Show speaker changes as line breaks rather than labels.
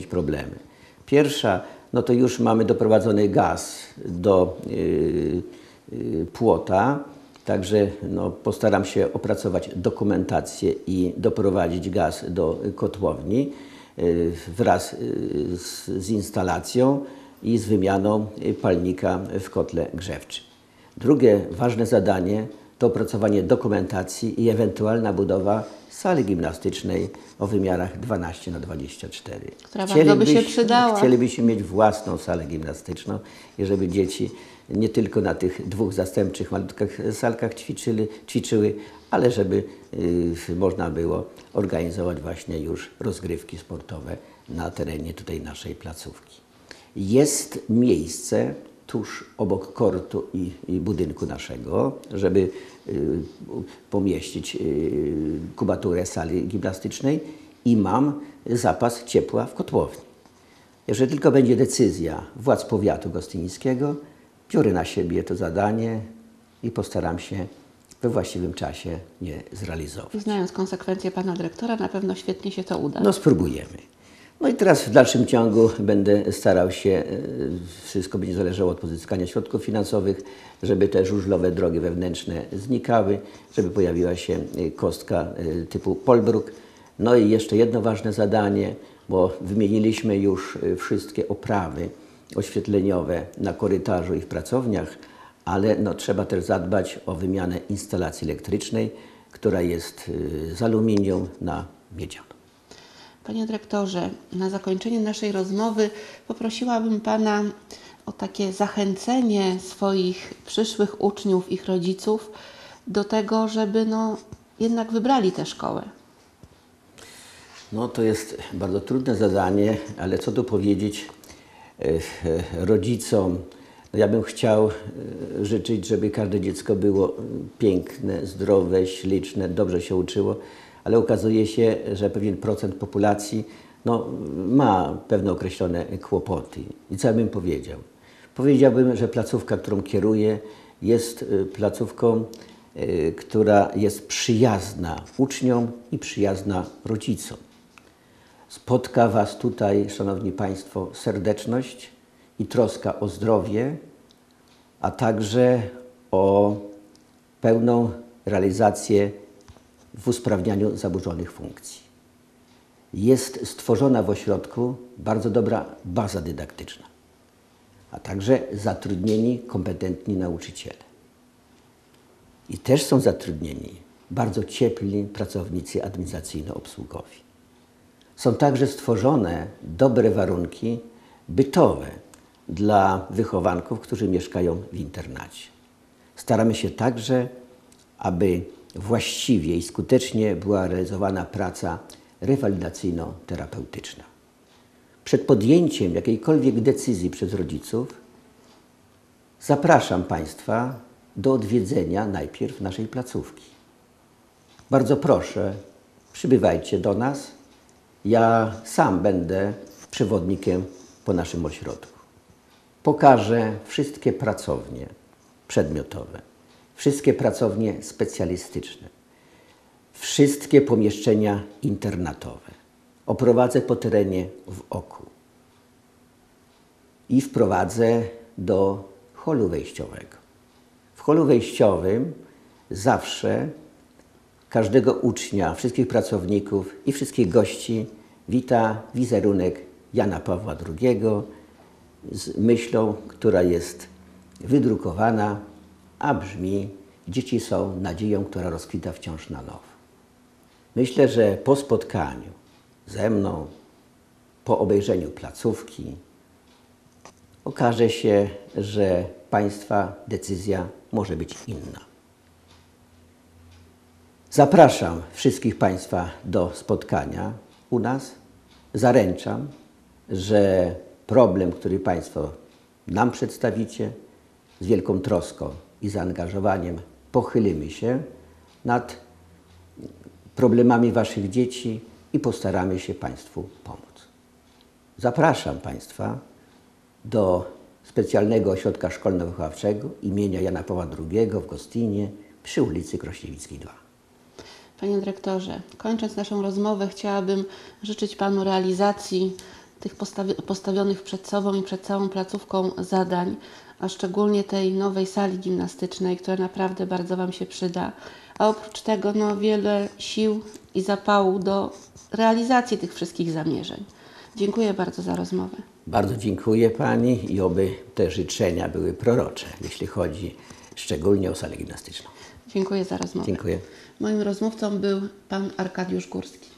być problemy. Pierwsza, no to już mamy doprowadzony gaz do yy, yy, płota, także no, postaram się opracować dokumentację i doprowadzić gaz do kotłowni yy, wraz z, z instalacją i z wymianą palnika w kotle grzewczym. Drugie ważne zadanie to opracowanie dokumentacji i ewentualna budowa sali gimnastycznej o wymiarach 12 na 24
Która bardzo by się przydała.
Chcielibyśmy mieć własną salę gimnastyczną i żeby dzieci nie tylko na tych dwóch zastępczych malutkich salkach ćwiczyli, ćwiczyły, ale żeby y, można było organizować właśnie już rozgrywki sportowe na terenie tutaj naszej placówki. Jest miejsce tuż obok kortu i, i budynku naszego, żeby y, pomieścić y, kubaturę sali gimnastycznej i mam zapas ciepła w kotłowni. Jeżeli tylko będzie decyzja władz powiatu gostyńskiego, biorę na siebie to zadanie i postaram się we właściwym czasie je zrealizować.
Znając konsekwencje pana dyrektora, na pewno świetnie się to uda.
No spróbujemy. No i teraz w dalszym ciągu będę starał się, e, wszystko będzie zależało od pozyskania środków finansowych, żeby te żużlowe drogi wewnętrzne znikały, żeby pojawiła się e, kostka e, typu Polbruk. No i jeszcze jedno ważne zadanie, bo wymieniliśmy już wszystkie oprawy oświetleniowe na korytarzu i w pracowniach, ale no, trzeba też zadbać o wymianę instalacji elektrycznej, która jest z aluminium na miedzianą.
Panie dyrektorze, na zakończenie naszej rozmowy poprosiłabym pana o takie zachęcenie swoich przyszłych uczniów, ich rodziców do tego, żeby no, jednak wybrali tę szkołę.
No to jest bardzo trudne zadanie, ale co tu powiedzieć e, e, rodzicom? No ja bym chciał e, życzyć, żeby każde dziecko było piękne, zdrowe, śliczne, dobrze się uczyło, ale okazuje się, że pewien procent populacji no, ma pewne określone kłopoty. I co ja bym powiedział? Powiedziałbym, że placówka, którą kieruję, jest e, placówką, e, która jest przyjazna uczniom i przyjazna rodzicom. Spotka Was tutaj, Szanowni Państwo, serdeczność i troska o zdrowie, a także o pełną realizację w usprawnianiu zaburzonych funkcji. Jest stworzona w ośrodku bardzo dobra baza dydaktyczna, a także zatrudnieni kompetentni nauczyciele. I też są zatrudnieni bardzo ciepli pracownicy administracyjno-obsługowi. Są także stworzone dobre warunki bytowe dla wychowanków, którzy mieszkają w internacie. Staramy się także, aby właściwie i skutecznie była realizowana praca rewalidacyjno-terapeutyczna. Przed podjęciem jakiejkolwiek decyzji przez rodziców zapraszam Państwa do odwiedzenia najpierw naszej placówki. Bardzo proszę, przybywajcie do nas. Ja sam będę przewodnikiem po naszym ośrodku. Pokażę wszystkie pracownie przedmiotowe, wszystkie pracownie specjalistyczne, wszystkie pomieszczenia internatowe. Oprowadzę po terenie w oku i wprowadzę do holu wejściowego. W holu wejściowym zawsze każdego ucznia, wszystkich pracowników i wszystkich gości wita wizerunek Jana Pawła II z myślą, która jest wydrukowana, a brzmi: Dzieci są nadzieją, która rozkwita wciąż na nowo. Myślę, że po spotkaniu ze mną, po obejrzeniu placówki, okaże się, że Państwa decyzja może być inna. Zapraszam wszystkich Państwa do spotkania u nas. Zaręczam, że problem, który Państwo nam przedstawicie, z wielką troską i zaangażowaniem pochylimy się nad problemami Waszych dzieci i postaramy się Państwu pomóc. Zapraszam Państwa do specjalnego ośrodka szkolno-wychowawczego imienia Jana Pawła II w Gostynie przy ulicy Krośniewickiej 2.
Panie dyrektorze, kończąc naszą rozmowę, chciałabym życzyć Panu realizacji tych postawi postawionych przed sobą i przed całą placówką zadań, a szczególnie tej nowej sali gimnastycznej, która naprawdę bardzo Wam się przyda. A oprócz tego no, wiele sił i zapału do realizacji tych wszystkich zamierzeń. Dziękuję bardzo za rozmowę.
Bardzo dziękuję Pani i oby te życzenia były prorocze, jeśli chodzi szczególnie o salę gimnastyczną.
Dziękuję za rozmowę.
Dziękuję.
Moim rozmówcą był pan Arkadiusz Górski.